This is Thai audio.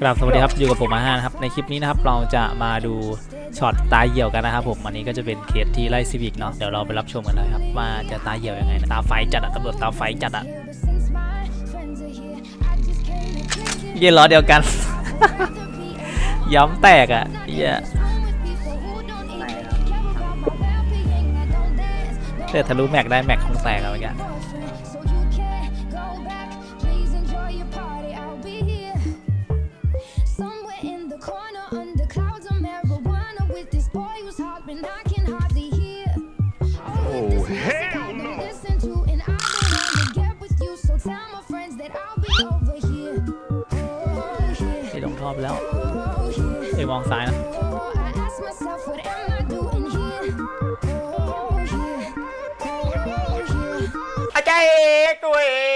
กราบสวัสดีครับอยู่กับผมอาห้านะครับในคลิปนี้นะครับเราจะมาดูช็อตตาเหี่ยวกันนะครับผมอันนี้ก็จะเป็นเคสที่ไล่ซีวิกเนาะเดี๋ยวเราไปรับชมกันเลยครับว่าจะตาเหี่ยวยังไงนะตาไฟจัดอะตำรวจตาไฟจัดอะเย็นล้อเดียวกัน ย้ำแตกอะเหี้ยเลือดทะลุแม็กได้แม็กคงแตกอะเมื่อกี้ ลงท่อไปแล้ว oh, here. ไอ้มองซ้ายนะ Oh, I ask myself, what am I doing here? Oh, here, oh, here. อาจารย์เอกตัวเอง